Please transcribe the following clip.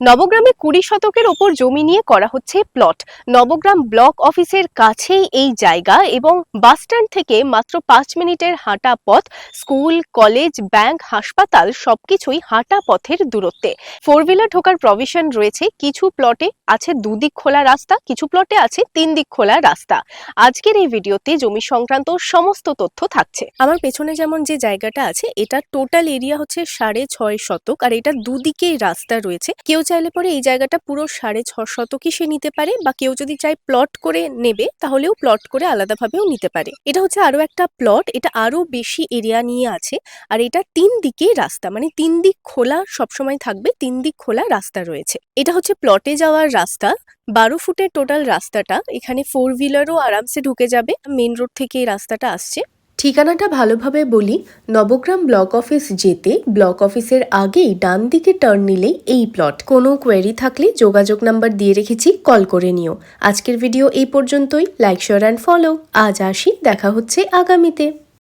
নবগ্রামে কুড়ি শতকের ওপর জমি নিয়ে করা হচ্ছে প্লট। নবগ্রাম ব্লক অফিসের কাছেই এই জায়গা এবং বাসস্ট্যান্ড থেকে মাত্র পাঁচ মিনিটের হাঁটা পথ, স্কুল, কলেজ, ব্যাংক, হাসপাতাল সবকিছুই হাঁটা পথের দূরত্বে। ফোর হুইলার ঢোকার প্রভিশন রয়েছে, কিছু প্লটে আছে দুদিক খোলা রাস্তা, কিছু প্লটে আছে তিন দিক খোলা রাস্তা। আজকের এই ভিডিওতে জমি সংক্রান্ত সমস্ত তথ্য থাকছে। আমার পেছনে যেমন যে জায়গাটা আছে, এটা টোটাল এরিয়া হচ্ছে সাড়ে ছয় শতক, আর এটা দুদিকেই রাস্তা রয়েছে। কেউ চাইলে পরে এই জায়গাটা পুরো সাড়ে ছ শতকই সে নিতে পারে বা কেউ যদি চায় প্লট করে নেবে, তাহলেও প্লট করে আলাদাভাবেও নিতে পারে। এটা হচ্ছে আরও একটা প্লট এটা আরও বেশি এরিয়া নিয়ে আছে। আর এটা তিন দিকে রাস্তা মানে তিন দিক খোলা সবসময় থাকবে, তিন দিক খোলা রাস্তা রয়েছে। এটা হচ্ছে প্লটে যাওয়ার রাস্তা, বারো ফুটের টোটাল রাস্তাটা, এখানে ফোর হুইলারও আরামসে ঢুকে যাবে। মেন রোড থেকে এই রাস্তাটা আসছে। ঠিকানাটা ভালোভাবে বলি, নবগ্রাম ব্লক অফিস যেতে ব্লক অফিসের আগেই ডান দিকে টার্ন নিলেই এই প্লট কোনো কোয়েরি থাকলে যোগাযোগ নাম্বার দিয়ে রেখেছি কল করে নিও। আজকের ভিডিও এই পর্যন্তই। লাইক শেয়ার অ্যান্ড ফলো আজ আসি, দেখা হচ্ছে আগামীতে।